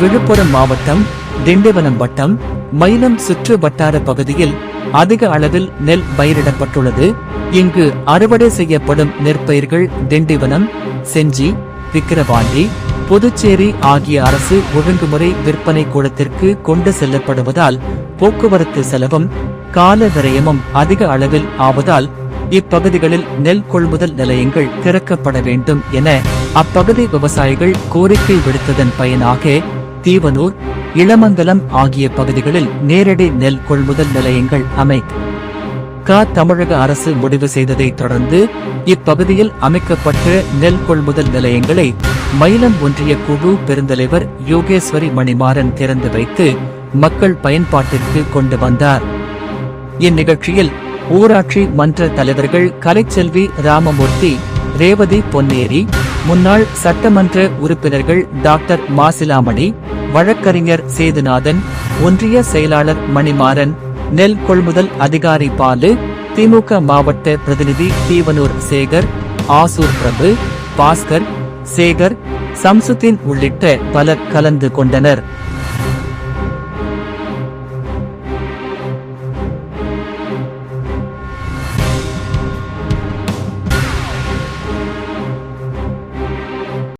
விழுப்புரம் மாவட்டம் திண்டிவனம் வட்டம் மயிலம் சுற்று வட்டார பகுதியில் அதிக அளவில் நெல் பயிரிடப்பட்டுள்ளது. இங்கு அறுவடை செய்யப்படும் நெற்பயிர்கள் திண்டிவனம் செஞ்சி விக்கிரவாண்டி புதுச்சேரி ஆகிய அரசு ஒழுங்குமுறை விற்பனை கூடத்திற்கு கொண்டு செல்லப்படுவதால் போக்குவரத்து செலவும் கால விரயமும் அதிக அளவில் ஆவதால் இப்பகுதிகளில் நெல் கொள்முதல் நிலையங்கள் திறக்கப்பட வேண்டும் என அப்பகுதி விவசாயிகள் கோரிக்கை விடுத்ததன் பயனாக தீவனூர் இளமங்கலம் ஆகிய பகுதிகளில் நேரடி நெல் கொள்முதல் நிலையங்கள் அமை க தமிழக அரசு முடிவு செய்ததைத் தொடர்ந்து இப்பகுதியில் அமைக்கப்பட்ட நெல் கொள்முதல் நிலையங்களை மயிலம் ஒன்றிய குழு பெருந்தலைவர் யோகேஸ்வரி மணிமாறன் திறந்து வைத்து மக்கள் பயன்பாட்டிற்கு கொண்டு வந்தார். இந்நிகழ்ச்சியில் ஊராட்சி மன்ற தலைவர்கள் கலைச்செல்வி ராமமூர்த்தி ரேவதி பொன்னேரி முன்னாள் சட்டமன்ற உறுப்பினர்கள் டாக்டர் மாசிலாமணி வழக்கறிஞர் சேதுநாதன் ஒன்றிய செயலாளர் மணிமாறன் நெல் கொள்முதல் அதிகாரி பாலு திமுக மாவட்ட பிரதிநிதி தீவனூர் சேகர் ஆசூர் பிரபு பாஸ்கர் சேகர் சம்சுதீன் உள்ளிட்ட பலர் கலந்து கொண்டனர்.